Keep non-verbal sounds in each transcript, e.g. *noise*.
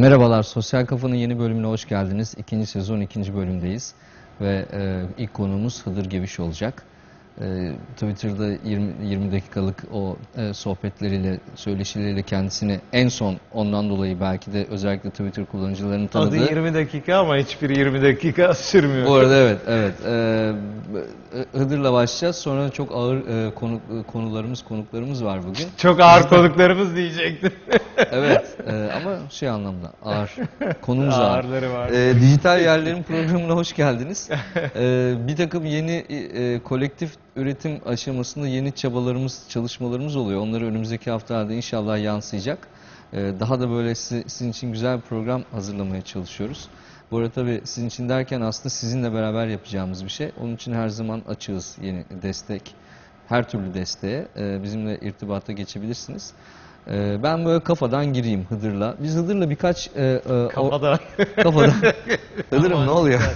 Merhabalar, Sosyal Kafa'nın yeni bölümüne hoş geldiniz. İkinci sezon ikinci bölümdeyiz ve e, ilk konuğumuz Hıdır Geviş olacak. E, Twitter'da 20, 20 dakikalık o e, sohbetleriyle, söyleşileriyle kendisini en son ondan dolayı belki de özellikle Twitter kullanıcılarının Adı tanıdığı... 20 dakika ama hiçbir 20 dakika sürmüyor. Bu arada evet, evet. Ee, Hıdır'la başlayacağız. Sonra çok ağır e, konu, konularımız, konuklarımız var bugün. *laughs* Çok ağır konuklarımız diyecektim. *laughs* Evet, e, ama şey anlamda ağır. Konumuz ağır. Ağırları var. Ee, Dijital Yerlerin programına hoş geldiniz. Ee, *laughs* bir takım yeni e, kolektif üretim aşamasında yeni çabalarımız, çalışmalarımız oluyor. Onları önümüzdeki haftalarda inşallah yansıyacak. Ee, daha da böyle si- sizin için güzel bir program hazırlamaya çalışıyoruz. Bu arada tabii sizin için derken aslında sizinle beraber yapacağımız bir şey. Onun için her zaman açığız yeni destek. Her türlü desteğe e, bizimle irtibata geçebilirsiniz. E, ben böyle kafadan gireyim Hıdır'la. Biz Hıdır'la birkaç e, e, o- Kafada. Kafadan. *laughs* Hıdır'ım ne oluyor? *laughs*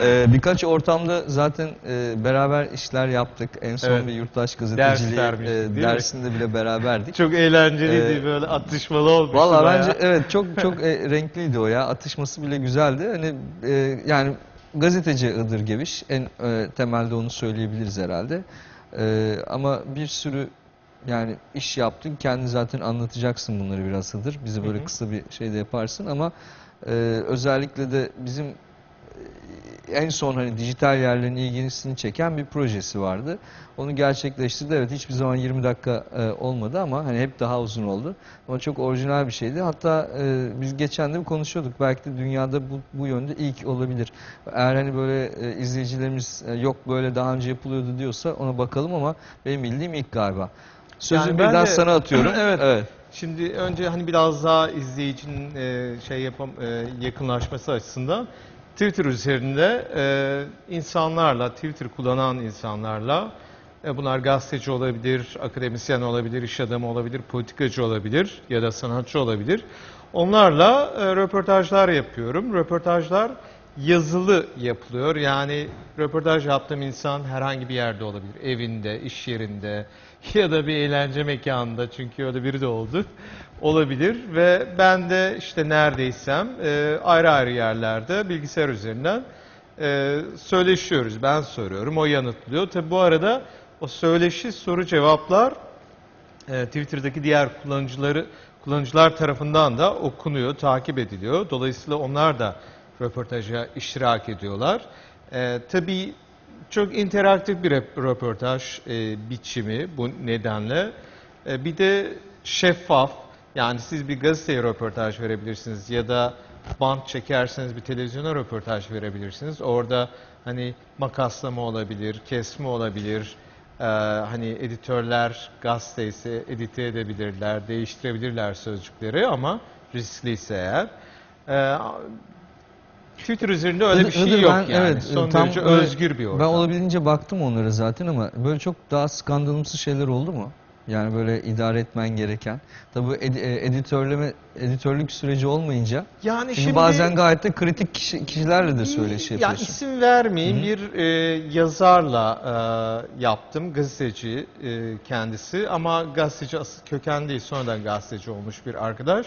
Ee, birkaç ortamda zaten e, beraber işler yaptık. En son Evet. bir yurttaş Ders gazeteciliği vermiştik, e, mi? dersinde bile beraberdik. Çok eğlenceliydi Ee, böyle atışmalı olmuştu Valla bence evet çok çok e, renkliydi o ya. Atışması bile güzeldi. Hani e, yani gazeteci Hıdır Geviş en e, temelde onu söyleyebiliriz herhalde. E, ama bir sürü yani iş yaptın. Kendi zaten anlatacaksın bunları biraz Hıdır. Bize böyle Hı hı. kısa bir şey de yaparsın ama e, özellikle de bizim e, en son hani dijital yerlerin ilgisini çeken bir projesi vardı. Onu gerçekleştirdi. Evet hiçbir zaman 20 dakika e, olmadı ama hani hep daha uzun oldu. Ama çok orijinal bir şeydi. Hatta e, biz geçen de konuşuyorduk. Belki de dünyada bu, bu yönde ilk olabilir. Eğer hani böyle e, izleyicilerimiz e, yok böyle daha önce yapılıyordu diyorsa ona bakalım ama benim bildiğim ilk galiba. Sözü Yani birden de- sana atıyorum. *clears throat* Evet. evet. Şimdi önce hani biraz daha izleyicinin e, şey yapam e, yakınlaşması açısından Twitter üzerinde e, insanlarla, Twitter kullanan insanlarla e, bunlar gazeteci olabilir, akademisyen olabilir, iş adamı olabilir, politikacı olabilir ya da sanatçı olabilir. Onlarla e, röportajlar yapıyorum. Röportajlar yazılı yapılıyor. Yani röportaj yaptığım insan herhangi bir yerde olabilir. Evinde, iş yerinde *laughs* ya da bir eğlence mekanında çünkü öyle biri de oldu. Olabilir ve ben de işte neredeysem e, ayrı ayrı yerlerde bilgisayar üzerinden e, söyleşiyoruz. Ben soruyorum, o yanıtlıyor. Tabi bu arada o söyleşi soru cevaplar e, Twitter'daki diğer kullanıcıları kullanıcılar tarafından da okunuyor, takip ediliyor. Dolayısıyla onlar da röportaja iştirak ediyorlar. E, tabii çok interaktif bir röportaj e, biçimi bu nedenle. E, bir de şeffaf, yani siz bir gazeteye röportaj verebilirsiniz ya da bant çekerseniz bir televizyona röportaj verebilirsiniz. Orada hani makaslama olabilir, kesme olabilir, ee, hani editörler gazeteyse edite edebilirler, değiştirebilirler sözcükleri ama riskliyse eğer. Ee, Twitter üzerinde öyle bir şey yok ben, yani. Evet, Son tam derece böyle- özgür bir ortam. Ben olabildiğince baktım onlara zaten ama böyle çok daha skandalımsı şeyler oldu mu? Yani böyle idare etmen gereken. Tabii bu ed- e, editörleme editörlük süreci olmayınca yani çünkü şimdi bazen gayet de kritik kişi- kişilerle de söyleşi Ya yapıyorsun. isim vermeyeyim bir e, yazarla e, yaptım gazeteci e, kendisi ama gazeteci köken değil sonradan gazeteci olmuş bir arkadaş.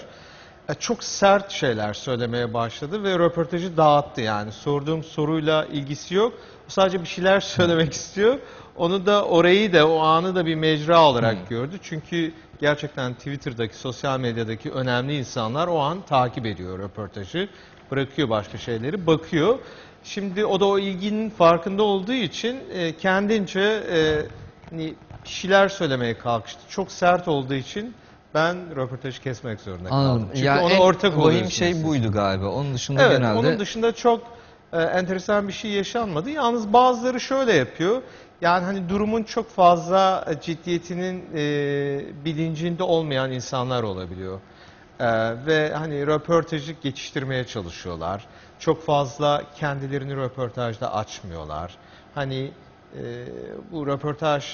Çok sert şeyler söylemeye başladı ve röportajı dağıttı yani sorduğum soruyla ilgisi yok. O sadece bir şeyler *laughs* söylemek istiyor. Onu da orayı da o anı da bir mecra olarak gördü. Çünkü gerçekten Twitter'daki, sosyal medyadaki önemli insanlar o an takip ediyor röportajı. Bırakıyor başka şeyleri, bakıyor. Şimdi o da o ilginin farkında olduğu için e, kendince e, hani bir şeyler söylemeye kalkıştı. Çok sert olduğu için ben röportajı kesmek zorunda kaldım. Anladım. Çünkü Ya ona en ortak oluyorsunuz şey siz. buydu galiba. Onun dışında Evet, genelde onun dışında çok e, enteresan bir şey yaşanmadı. Yalnız bazıları şöyle yapıyor. Yani hani durumun çok fazla ciddiyetinin e, bilincinde olmayan insanlar olabiliyor. E, ve hani röportajı geçiştirmeye çalışıyorlar. çok fazla kendilerini röportajda açmıyorlar. Hani e, bu röportaj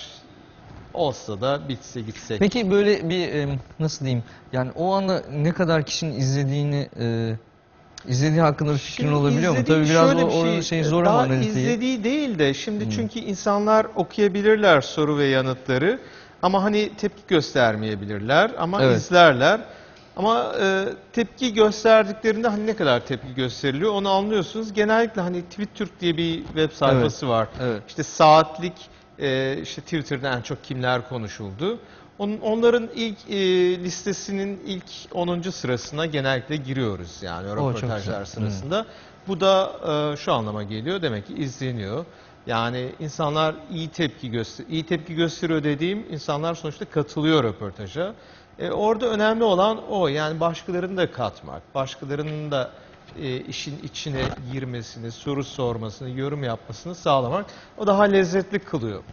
olsa da bitse gitsek. Peki böyle bir e, nasıl diyeyim? Yani o anda ne kadar kişinin izlediğini e, izlediği hakkında bir fikrin Şimdi olabiliyor mu? izlediği Tabii biraz şöyle o, bir o şey zor daha ama analitiği. izlediği değil de şimdi Hmm. çünkü insanlar okuyabilirler soru ve yanıtları ama hani tepki göstermeyebilirler ama Evet. izlerler. Ama e, tepki gösterdiklerinde hani ne kadar tepki gösteriliyor onu anlıyorsunuz. Genellikle hani TweetTürk diye bir web sayfası var. Evet. İşte saatlik e, işte Twitter'da en çok kimler konuşuldu. Onların ilk e, listesinin ilk 10. sırasına genellikle giriyoruz yani o röportajlar sırasında. Bu da e, şu anlama geliyor demek ki izleniyor. Yani insanlar iyi tepki göster iyi tepki gösteriyor dediğim insanlar sonuçta katılıyor röportaja. E, orada önemli olan o yani başkalarını da katmak, başkalarının da e, işin içine girmesini, soru sormasını, yorum yapmasını sağlamak o daha lezzetli kılıyor.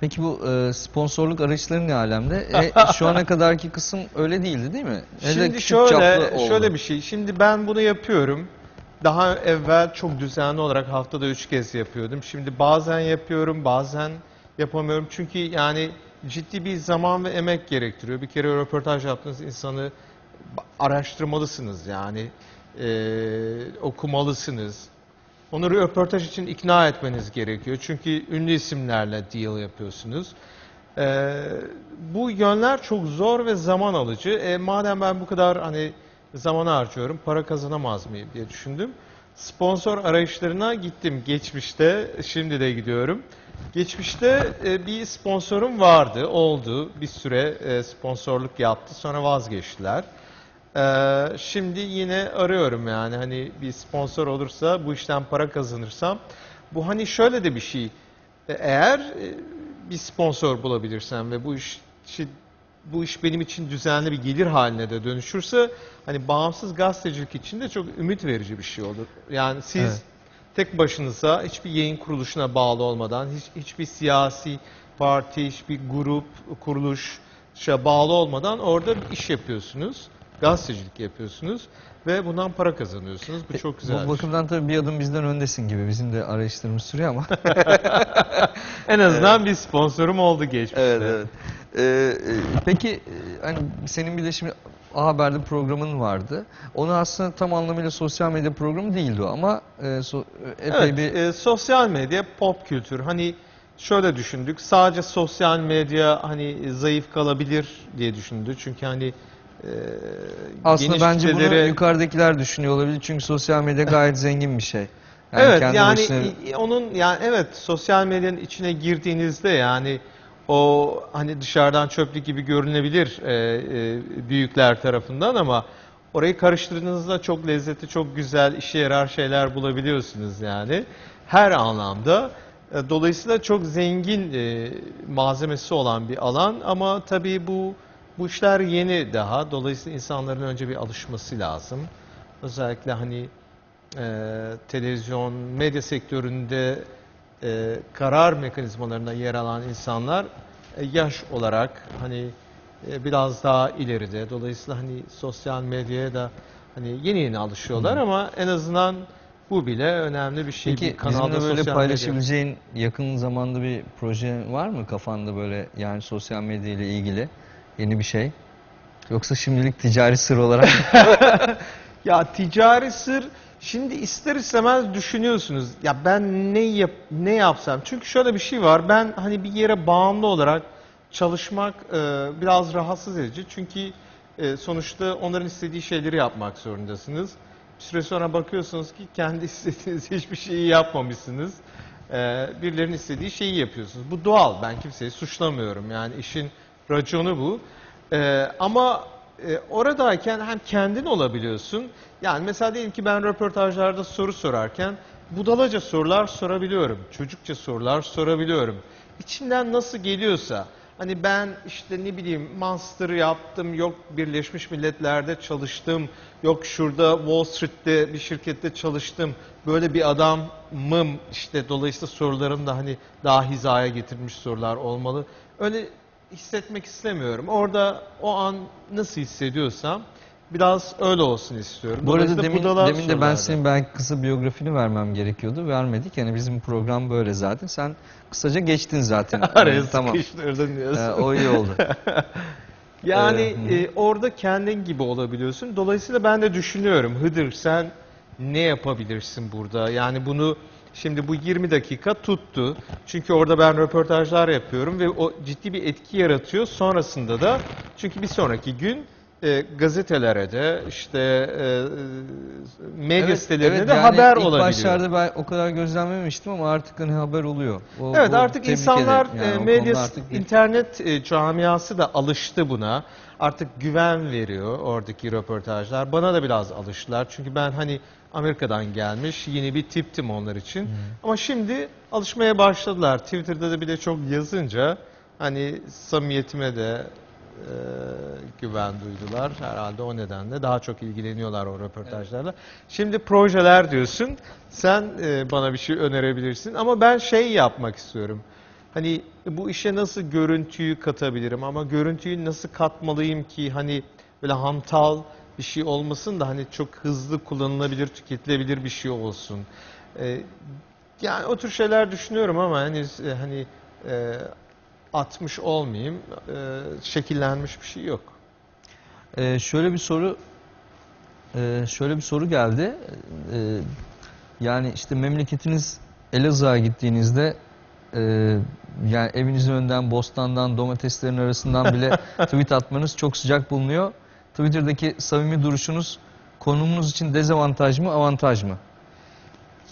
Peki bu e, sponsorluk araçları ne alemde? E, *laughs* şu ana kadarki kısım öyle değildi değil mi? Hele Şimdi şöyle şöyle bir şey. Şimdi ben bunu yapıyorum. Daha evvel çok düzenli olarak haftada üç kez yapıyordum. Şimdi bazen yapıyorum, bazen yapamıyorum. Çünkü yani ciddi bir zaman ve emek gerektiriyor. Bir kere röportaj yaptığınız insanı araştırmalısınız yani. Okumalısınız. Onu röportaj için ikna etmeniz gerekiyor. Çünkü ünlü isimlerle deal yapıyorsunuz. Ee, bu yönler çok zor ve zaman alıcı. E, madem ben bu kadar hani zaman harcıyorum, para kazanamaz mıyım diye düşündüm. Sponsor arayışlarına gittim geçmişte, şimdi de gidiyorum. Geçmişte e, bir sponsorum vardı, oldu. Bir süre e, sponsorluk yaptı, sonra vazgeçtiler. Ee, şimdi yine arıyorum yani hani bir sponsor olursa bu işten para kazanırsam bu hani şöyle de bir şey E, eğer e, bir sponsor bulabilirsem ve bu iş bu iş benim için düzenli bir gelir haline de dönüşürse hani bağımsız gazetecilik için de çok ümit verici bir şey olur. Yani siz Evet. tek başınıza hiçbir yayın kuruluşuna bağlı olmadan hiç, hiçbir siyasi parti, hiçbir grup, kuruluşa bağlı olmadan orada bir iş yapıyorsunuz. Gazetecilik yapıyorsunuz ve bundan para kazanıyorsunuz. Bu çok güzel. Bu bakımdan tabii bir adım bizden öndesin gibi. Bizim de arayışlarımız sürüyor ama. *laughs* En azından bir sponsorum oldu geçmişte. Evet, evet. Ee, e, peki e, hani senin bir de şimdi A Haber'de programın vardı. Onu aslında tam anlamıyla sosyal medya programı değildi o ama e, so- e, epey Evet, bir e, sosyal medya, pop kültür. Hani şöyle düşündük. Sadece sosyal medya hani zayıf kalabilir diye düşündü. Çünkü hani e, aslında geniş bence bunu kitlelere- yukarıdakiler düşünüyor olabilir. Çünkü sosyal medya *laughs* gayet zengin bir şey. Yani evet yani başına- onun yani evet sosyal medyanın içine girdiğinizde yani o hani dışarıdan çöplük gibi görünebilir e, e, büyükler tarafından ama orayı karıştırdığınızda çok lezzetli, çok güzel, işe yarar şeyler bulabiliyorsunuz yani her anlamda. E, Dolayısıyla çok zengin e, malzemesi olan bir alan ama tabii bu bu işler yeni daha. Dolayısıyla insanların önce bir alışması lazım. Özellikle hani e, televizyon, medya sektöründe e, karar mekanizmalarına yer alan insanlar e, yaş olarak hani e, biraz daha ileride. Dolayısıyla hani sosyal medyaya da hani yeni yeni alışıyorlar ama en azından bu bile önemli bir şey. Peki bir kanalda böyle paylaşabileceğin yakın zamanda bir proje var mı kafanda böyle yani sosyal medya ile ilgili yeni bir şey? Yoksa şimdilik ticari sır olarak *laughs* Ya ticari sır şimdi ister istemez düşünüyorsunuz. Ya ben ne yap ne yapsam? Çünkü şöyle bir şey var. Ben hani bir yere bağımlı olarak çalışmak e, biraz rahatsız edici. Çünkü e, sonuçta onların istediği şeyleri yapmak zorundasınız. Bir süre sonra bakıyorsunuz ki kendi *laughs* istediğiniz hiçbir şeyi yapmamışsınız. E, birilerinin istediği şeyi yapıyorsunuz. Bu doğal. Ben kimseyi suçlamıyorum. Yani işin raconu bu. E, ama e, oradayken hem kendin olabiliyorsun. Yani mesela diyelim ki ben röportajlarda soru sorarken budalaca sorular sorabiliyorum. Çocukça sorular sorabiliyorum. İçimden nasıl geliyorsa hani ben işte ne bileyim master yaptım, yok Birleşmiş Milletler'de çalıştım, yok şurada Wall Street'te bir şirkette çalıştım. Böyle bir adamım işte dolayısıyla sorularım da hani daha hizaya getirmiş sorular olmalı. Öyle hissetmek istemiyorum. Orada o an nasıl hissediyorsam Biraz öyle olsun istiyorum. Bu arada demin, demin de ben senin belki kısa biyografini vermem gerekiyordu. Vermedik. Yani bizim program böyle zaten. Sen kısaca geçtin zaten. *laughs* Araya Yani tamam. sıkıştırdın diyorsun. Ee, o iyi oldu. *laughs* Yani Ee, e, orada kendin gibi olabiliyorsun. Dolayısıyla ben de düşünüyorum. Hıdır sen ne yapabilirsin burada? Yani bunu şimdi bu 20 dakika tuttu. Çünkü orada ben röportajlar yapıyorum ve o ciddi bir etki yaratıyor. Sonrasında da çünkü bir sonraki gün e, gazetelere de işte e, medya sitelerine de yani haber ilk olabiliyor. başlarda ben o kadar gözlemlememiştim ama artık hani haber oluyor. O- Evet artık insanlar ederim. Yani e, medya, artık internet e, camiası da alıştı buna. Artık güven veriyor oradaki röportajlar. Bana da biraz alıştılar. Çünkü ben hani Amerika'dan gelmiş yeni bir tiptim onlar için. Ama şimdi alışmaya başladılar. Twitter'da da bir de çok yazınca hani samimiyetime de e, güven duydular. Herhalde o nedenle daha çok ilgileniyorlar o röportajlarla. Şimdi projeler diyorsun. Sen e, bana bir şey önerebilirsin ama ben şey yapmak istiyorum. Hani bu işe nasıl görüntüyü katabilirim ama görüntüyü nasıl katmalıyım ki hani böyle hantal bir şey olmasın da hani çok hızlı kullanılabilir, tüketilebilir bir şey olsun. E, yani o tür şeyler düşünüyorum ama e, hani e, atmış olmayayım. E, şekillenmiş bir şey yok. Ee, şöyle bir soru e, şöyle bir soru geldi. Ee, yani işte memleketiniz Elazığ'a gittiğinizde e, yani evinizin önünden bostandan domateslerin arasından bile *laughs* tweet atmanız çok sıcak bulunuyor. Twitter'daki samimi duruşunuz konumunuz için dezavantaj mı avantaj mı?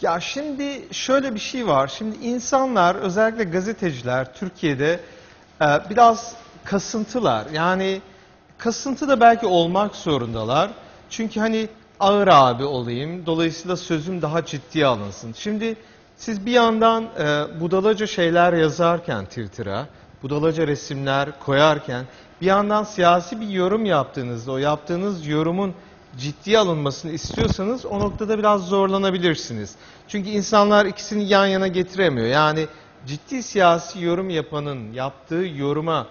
Ya şimdi şöyle bir şey var. Şimdi insanlar özellikle gazeteciler Türkiye'de e, biraz kasıntılar. Yani kasıntı da belki olmak zorundalar. Çünkü hani ağır abi olayım. Dolayısıyla sözüm daha ciddiye alınsın. Şimdi siz bir yandan e, budalaca şeyler yazarken Twitter'a, budalaca resimler koyarken bir yandan siyasi bir yorum yaptığınızda o yaptığınız yorumun ciddiye alınmasını istiyorsanız o noktada biraz zorlanabilirsiniz. Çünkü insanlar ikisini yan yana getiremiyor. Yani ciddi siyasi yorum yapanın yaptığı yoruma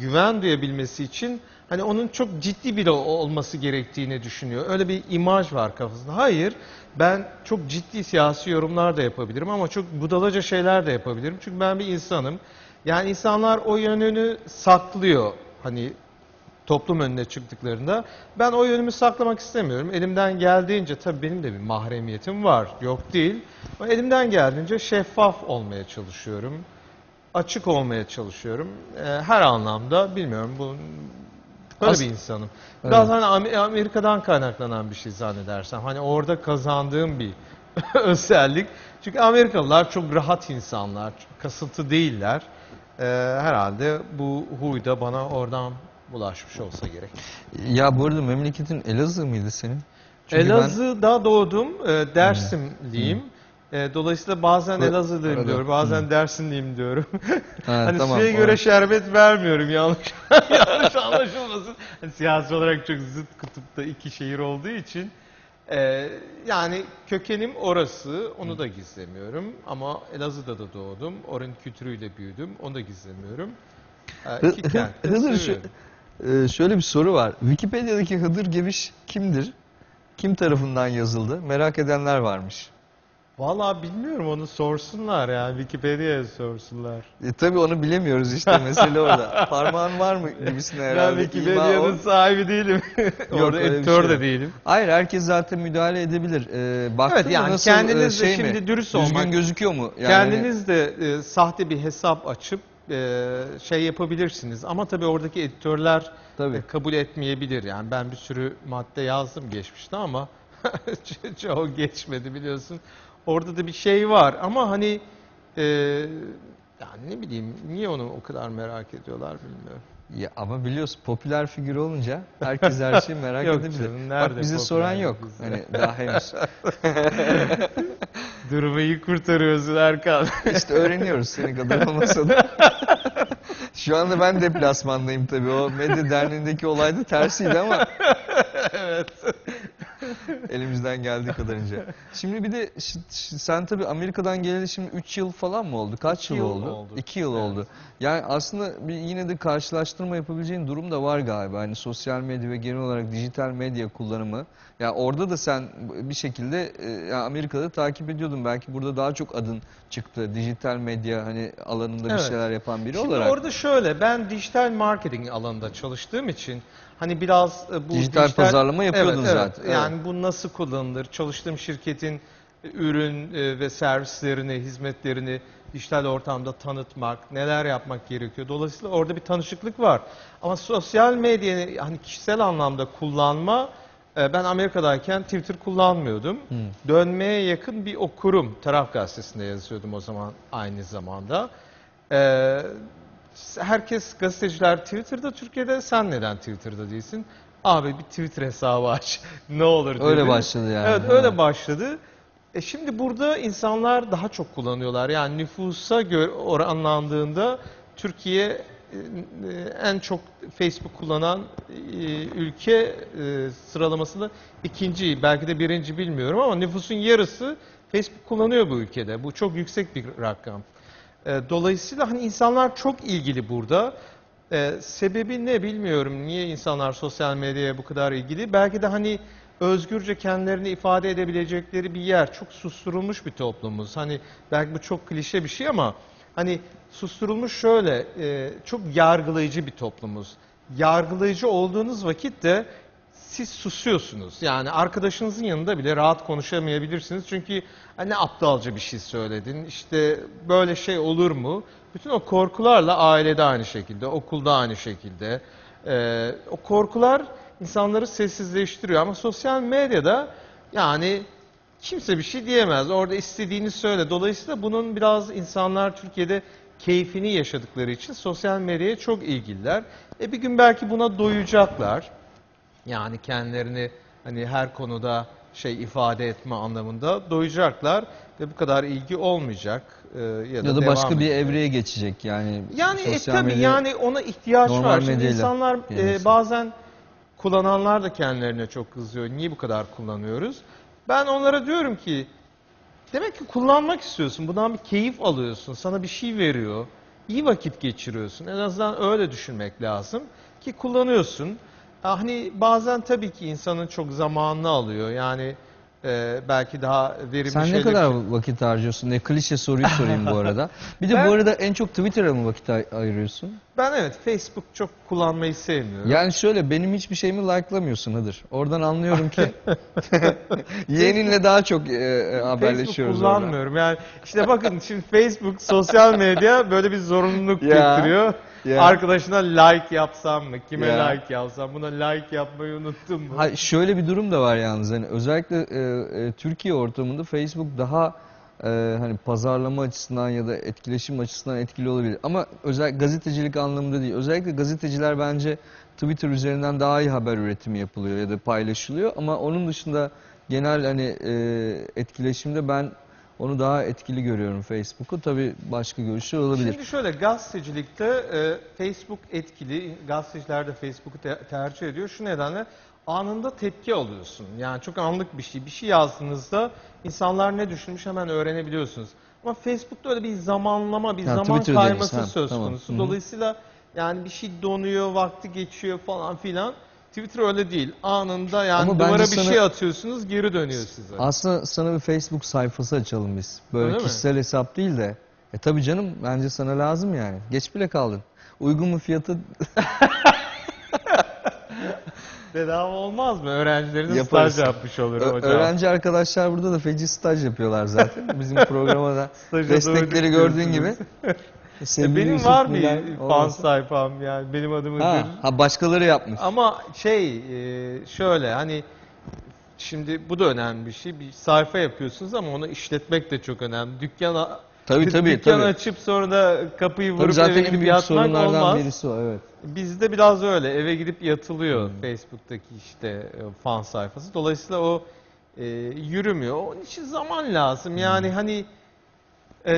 güven duyabilmesi için hani onun çok ciddi biri olması gerektiğini düşünüyor. Öyle bir imaj var kafasında. Hayır, ben çok ciddi siyasi yorumlar da yapabilirim ama çok budalaca şeyler de yapabilirim. Çünkü ben bir insanım. Yani insanlar o yönünü saklıyor. Hani toplum önüne çıktıklarında ben o yönümü saklamak istemiyorum. Elimden geldiğince tabii benim de bir mahremiyetim var. Yok değil. Ama elimden geldiğince şeffaf olmaya çalışıyorum. Açık olmaya çalışıyorum. Ee, her anlamda bilmiyorum bu böyle As- bir insanım. Biraz Evet. hani Am- Amerika'dan kaynaklanan bir şey zannedersem. Hani orada kazandığım bir *laughs* özellik. Çünkü Amerikalılar çok rahat insanlar. Kasıntı değiller. Ee, herhalde bu huy da bana oradan bulaşmış olsa gerek. Ya bu arada memleketin Elazığ mıydı senin? Çünkü ben- Elazığ'da doğdum. E, Dersimliyim. E, dolayısıyla bazen Elazığ'lıyım arada- diyorum. Bazen Dersimliyim diyorum. *laughs* Ha, hani tamam, suya göre orada. şerbet vermiyorum. Yanlış *laughs* yanlış anlaşılmasın. Hani siyasi olarak çok zıt kutupta iki şehir olduğu için e, yani kökenim orası. Onu da gizlemiyorum. Ama Elazığ'da da doğdum. Oranın kültürüyle büyüdüm. Onu da gizlemiyorum. E, Hı- iki Hı- kentte Hıdır şu, seviyorum. e, şöyle bir soru var. Wikipedia'daki Hıdır Geviş kimdir? Kim tarafından yazıldı? Merak edenler varmış. Vallahi bilmiyorum onu sorsunlar yani Wikipedia'ya sorsunlar. E, tabii onu bilemiyoruz işte mesele orada. *laughs* Parmağın var mı gibisine Ben herhalde. Wikipedia'nın İma o. sahibi değilim. *laughs* Orada öyle bir editör şey de yok. değilim. Hayır herkes zaten müdahale edebilir. Ee, baktın Evet, yani nasıl, kendiniz e, de şey mi? şimdi dürüst Düzgün olmak- gözüküyor mu? Yani Kendiniz de e, sahte bir hesap açıp e, şey yapabilirsiniz. Ama tabii oradaki editörler Tabii. e, kabul etmeyebilir. Yani ben bir sürü madde yazdım geçmişte ama *laughs* ço- çoğu geçmedi biliyorsun. Orada da bir şey var ama hani e, yani ne bileyim niye onu o kadar merak ediyorlar bilmiyorum. Ya ama biliyorsun popüler figür olunca herkes her şeyi merak *laughs* Yok edebilir. canım, nerede Bak popüler soran yok. bizde? Hani daha henüz. *laughs* Durumu iyi kurtarıyorsun Erkan. İşte öğreniyoruz senin kadar olmasa da. Şu anda ben deplasmandayım tabii. O medya derneğindeki olay da tersiydi ama. Elimizden geldiği kadarınca. Şimdi bir de sen tabii Amerika'dan geleli şimdi 3 yıl falan mı oldu? Kaç İki yıl, yıl oldu? oldu. 2 yıl Evet. oldu. Yani aslında bir yine de karşılaştırma yapabileceğin durum da var galiba. Hani sosyal medya ve genel olarak dijital medya kullanımı. Ya orada da sen bir şekilde e, ya Amerika'da takip ediyordun. Belki burada daha çok adın çıktı. Dijital medya hani alanında bir Evet. şeyler yapan biri Şimdi olarak. orada şöyle, ben dijital marketing alanında çalıştığım için hani biraz e, bu Dijital pazarlama yapıyordun Evet, evet. zaten, evet. Yani bu nasıl kullanılır? Çalıştığım şirketin e, ürün e, ve servislerini, hizmetlerini dijital ortamda tanıtmak, neler yapmak gerekiyor. Dolayısıyla orada bir tanışıklık var. Ama sosyal medyayı hani kişisel anlamda kullanma e, ben Amerika'dayken Twitter kullanmıyordum. Dönmeye yakın bir okurum. Taraf gazetesinde yazıyordum o zaman aynı zamanda. Ee, herkes gazeteciler Twitter'da Türkiye'de sen neden Twitter'da değilsin? Abi bir Twitter hesabı aç. *laughs* ne olur dedi. Öyle başladı yani. Evet Ha. öyle başladı. E şimdi burada insanlar daha çok kullanıyorlar. Yani nüfusa göre oranlandığında Türkiye e, e, en çok Facebook kullanan e, ülke sıralamasında ikinci, belki de birinci bilmiyorum ama nüfusun yarısı Facebook kullanıyor bu ülkede. Bu çok yüksek bir rakam. Dolayısıyla hani insanlar çok ilgili burada. E, sebebi ne bilmiyorum. Niye insanlar sosyal medyaya bu kadar ilgili? Belki de hani özgürce kendilerini ifade edebilecekleri bir yer. Çok susturulmuş bir toplumuz. Hani belki bu çok klişe bir şey ama hani susturulmuş şöyle e, çok yargılayıcı bir toplumuz. Yargılayıcı olduğunuz vakit de siz susuyorsunuz. Yani arkadaşınızın yanında bile rahat konuşamayabilirsiniz. Çünkü "Ha, ne aptalca bir şey söyledin, işte böyle şey olur mu? Bütün o korkularla ailede aynı şekilde, okulda aynı şekilde. Ee, o korkular insanları sessizleştiriyor. Ama sosyal medyada yani kimse bir şey diyemez. Orada istediğini söyle. Dolayısıyla bunun biraz insanlar Türkiye'de keyfini yaşadıkları için sosyal medyaya çok ilgililer. E bir gün belki buna doyacaklar. Yani kendilerini hani her konuda şey ifade etme anlamında doyacaklar ve bu kadar ilgi olmayacak e, ya da, ya da devam başka bir edecek. evreye geçecek yani. Yani e, tabii medya- yani ona ihtiyaç var. Şimdi insanlar e, bazen kullananlar da kendilerine çok kızıyor. Niye bu kadar kullanıyoruz? Ben onlara diyorum ki demek ki kullanmak istiyorsun. Bundan bir keyif alıyorsun. Sana bir şey veriyor. İyi vakit geçiriyorsun. En azından öyle düşünmek lazım ki kullanıyorsun. Ah, Hani bazen tabii ki insanın çok zamanını alıyor. Yani e, belki daha verimli Sen ne şeyler kadar vakit harcıyorsun? Ne klişe soruyu sorayım bu *laughs* arada. Bir de Ben- bu arada en çok Twitter'a mı vakit ay- ayırıyorsun? Ben evet Facebook çok kullanmayı sevmiyorum. Yani şöyle benim hiçbir şeyimi like'lamıyorsun Hıdır. Oradan anlıyorum ki *laughs* yeğeninle daha çok e, e, Facebook haberleşiyoruz orada. kullanmıyorum. Yani işte bakın şimdi Facebook sosyal medya böyle bir zorunluluk Ya, getiriyor. Ya. Arkadaşına like yapsam mı? Kime Ya. like yapsam? Buna like yapmayı unuttum mu? Ha, şöyle bir durum da var yalnız hani özellikle e, e, Türkiye ortamında Facebook daha e, hani pazarlama açısından ya da etkileşim açısından etkili olabilir. Ama özel gazetecilik anlamında değil. Özellikle gazeteciler bence Twitter üzerinden daha iyi haber üretimi yapılıyor ya da paylaşılıyor. Ama onun dışında genel hani e, etkileşimde ben onu daha etkili görüyorum Facebook'u. Tabii başka görüşler olabilir. Şimdi şöyle gazetecilikte e, Facebook etkili. Gazeteciler de Facebook'u te- tercih ediyor. Şu nedenle anında tepki alıyorsun. Yani çok anlık bir şey. Bir şey yazdığınızda insanlar ne düşünmüş hemen öğrenebiliyorsunuz. Ama Facebook'ta öyle bir zamanlama, bir Ha, zaman Twitter kayması deriz. Ha, söz tamam. konusu. Dolayısıyla yani bir şey donuyor, vakti geçiyor falan filan. Twitter öyle değil. Anında yani Ama bence duvara bir sana- şey atıyorsunuz, geri dönüyor size. Aslında sana bir Facebook sayfası açalım biz. Böyle Öyle mi? kişisel hesap değil de. E tabii canım bence sana lazım yani. Geç bile kaldın. Uygun mu fiyatı? *laughs* Bedava olmaz mı? Öğrencileriniz Yaparız. staj yapmış olur Ö- hocam. öğrenci arkadaşlar burada da feci staj yapıyorlar zaten. Bizim *laughs* programa da Staja destekleri gördüğün gibi. *laughs* Sevgili benim Yusuf var Milan bir fan sayfam yani benim adımı Ha, ha başkaları yapmış. Ama şey e, şöyle hani şimdi bu da önemli bir şey. Bir sayfa yapıyorsunuz ama onu işletmek de çok önemli. Dükkana Tabii tabii dükkan tabii. açıp sonra da kapıyı Tabii vurup zaten eve gidip yatmak olmaz. birisi o evet. Bizde biraz öyle. Eve gidip yatılıyor Hmm. Facebook'taki işte e, fan sayfası. Dolayısıyla o e, yürümüyor. Onun için zaman lazım. Hmm. Yani hani e,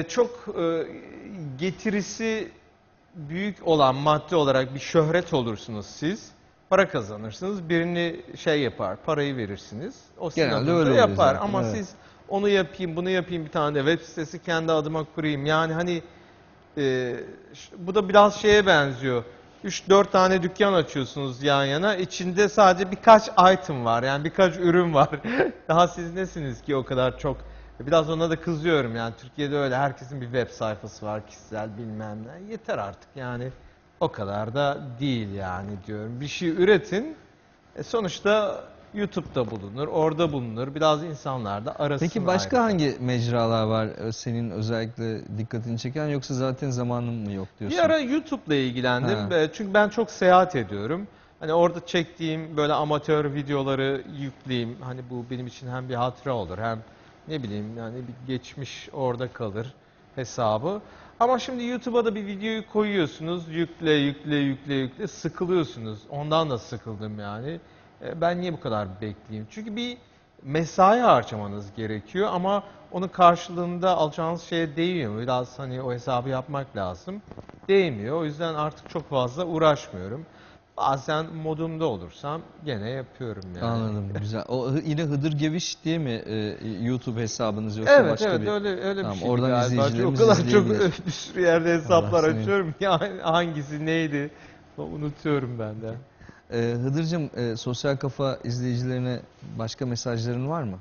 çok e, getirisi büyük olan madde olarak bir şöhret olursunuz siz. para kazanırsınız. Birini şey yapar, parayı verirsiniz. O sizin Genelde öyle oluyor yapar. zaten, Ama evet. siz onu yapayım, bunu yapayım bir tane de web sitesi kendi adıma kurayım. Yani hani e, bu da biraz şeye benziyor. 3-4 tane dükkan açıyorsunuz yan yana. İçinde sadece birkaç item var. Yani birkaç ürün var. *laughs* Daha siz nesiniz ki o kadar çok? Biraz ona da kızıyorum yani. Türkiye'de öyle herkesin bir web sayfası var. Kişisel bilmem ne. Yeter artık yani. O kadar da değil yani diyorum. Bir şey üretin. E sonuçta YouTube'da bulunur, orada bulunur. Biraz insanlar da arasın. Peki başka ayrı. hangi mecralar var e, senin özellikle dikkatini çeken yoksa zaten zamanın mı yok diyorsun? Bir ara YouTube'la ilgilendim. Ha. E, Çünkü ben çok seyahat ediyorum. Hani orada çektiğim böyle amatör videoları yükleyeyim. Hani bu benim için hem bir hatıra olur hem ne bileyim yani bir geçmiş orada kalır hesabı. Ama şimdi YouTube'a da bir videoyu koyuyorsunuz. Yükle, yükle, yükle, yükle. Sıkılıyorsunuz. Ondan da sıkıldım yani. E, Ben niye bu kadar bekleyeyim? Çünkü bir mesai harcamanız gerekiyor ama onun karşılığında alacağınız şeye değiyor mu? Biraz hani o hesabı yapmak lazım. Değmiyor. O yüzden artık çok fazla uğraşmıyorum. Bazen modumda olursam gene yapıyorum yani. Anladım *laughs* güzel. O yine Hıdır Geviş diye mi e, YouTube hesabınız yoksa Evet başka evet bir? öyle öyle Tamam, bir şey oradan galiba. O izleyicilerimiz kadar çok *laughs* bir sürü yerde hesaplar Allah açıyorum. Ya hangisi neydi? Unutuyorum ben de. E, Hıdır'cığım e, sosyal kafa izleyicilerine başka mesajların var mı?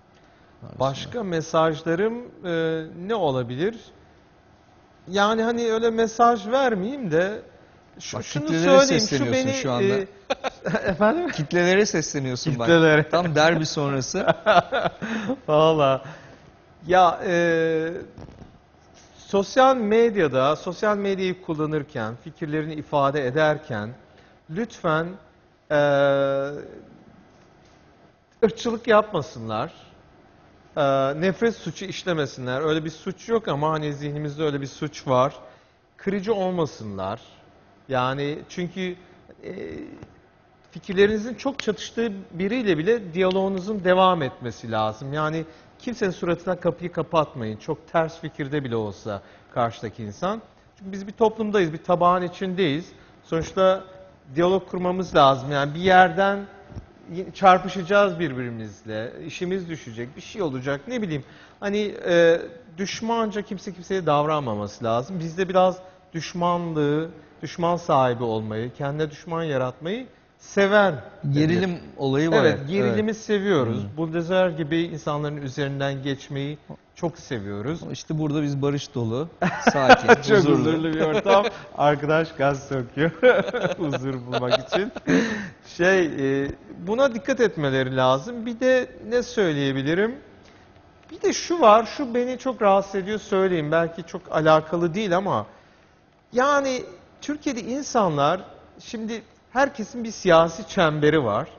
Başka mesajlarım e, ne olabilir? Yani hani öyle mesaj vermeyeyim de şu, Bak, şunu kitlelere söyleyeyim. Şu beni şu anda. e, *laughs* efendim Kitlelere sesleniyorsun bak. Kitlelere. Tam derbi sonrası. *laughs* Valla. Ya e, sosyal medyada, sosyal medyayı kullanırken, fikirlerini ifade ederken lütfen e, ırkçılık yapmasınlar. E, nefret suçu işlemesinler. Öyle bir suç yok ama hani zihnimizde öyle bir suç var. Kırıcı olmasınlar. Yani çünkü e, fikirlerinizin çok çatıştığı biriyle bile diyaloğunuzun devam etmesi lazım. Yani kimsenin suratına kapıyı kapatmayın. Çok ters fikirde bile olsa karşıdaki insan. Çünkü biz bir toplumdayız, bir tabağın içindeyiz. Sonuçta diyalog kurmamız lazım. Yani bir yerden çarpışacağız birbirimizle. işimiz düşecek, bir şey olacak. Ne bileyim. Hani e, düşmanca kimse kimseye davranmaması lazım. Bizde biraz düşmanlığı, düşman sahibi olmayı, kendine düşman yaratmayı seven Gerilim olayı var. Evet, gerilimi seviyoruz. Hmm. Buldozer gibi insanların üzerinden geçmeyi çok seviyoruz. İşte burada biz barış dolu, *laughs* sakin, Çok huzurlu. huzurlu bir ortam. *laughs* Arkadaş gaz söküyor *laughs* huzur bulmak için. Şey, e, buna dikkat etmeleri lazım. Bir de ne söyleyebilirim? Bir de şu var, şu beni çok rahatsız ediyor söyleyeyim. Belki çok alakalı değil ama yani Türkiye'de insanlar şimdi herkesin bir siyasi çemberi var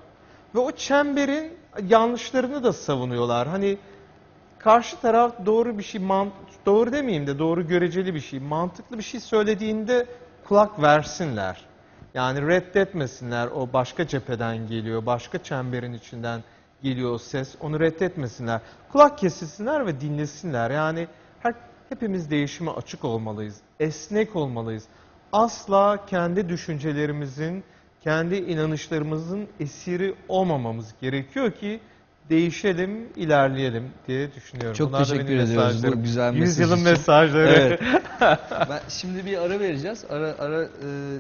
ve o çemberin yanlışlarını da savunuyorlar. Hani karşı taraf doğru bir şey, doğru demeyeyim de doğru göreceli bir şey, mantıklı bir şey söylediğinde kulak versinler. Yani reddetmesinler o başka cepheden geliyor, başka çemberin içinden geliyor o ses. Onu reddetmesinler. Kulak kesilsinler ve dinlesinler. Yani her, hepimiz değişime açık olmalıyız. Esnek olmalıyız. Asla kendi düşüncelerimizin, kendi inanışlarımızın esiri olmamamız gerekiyor ki değişelim, ilerleyelim diye düşünüyorum. Çok Bunlar teşekkür ediyoruz bu güzel mesaj Yüzyılın için. mesajları. Evet. *laughs* ben şimdi bir ara vereceğiz. Ara ara e,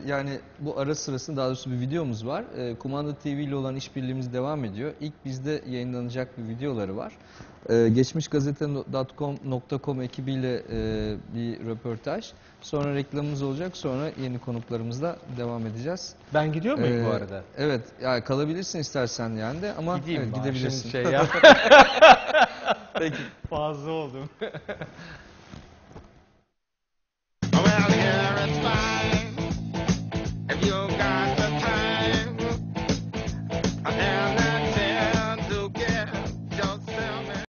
yani bu ara sırasında daha doğrusu bir videomuz var. E, Kumanda TV ile olan işbirliğimiz devam ediyor. İlk bizde yayınlanacak bir videoları var. Ee, geçmişgazete.com ekibiyle e, bir röportaj. Sonra reklamımız olacak. Sonra yeni konuklarımızla devam edeceğiz. Ben gidiyor muyum Ee, bu arada? Evet. Yani kalabilirsin istersen yani de ama Gideyim evet, gidebilirsin. şimdi Şey ya. *laughs* Peki. Fazla oldum. I'm *laughs* out.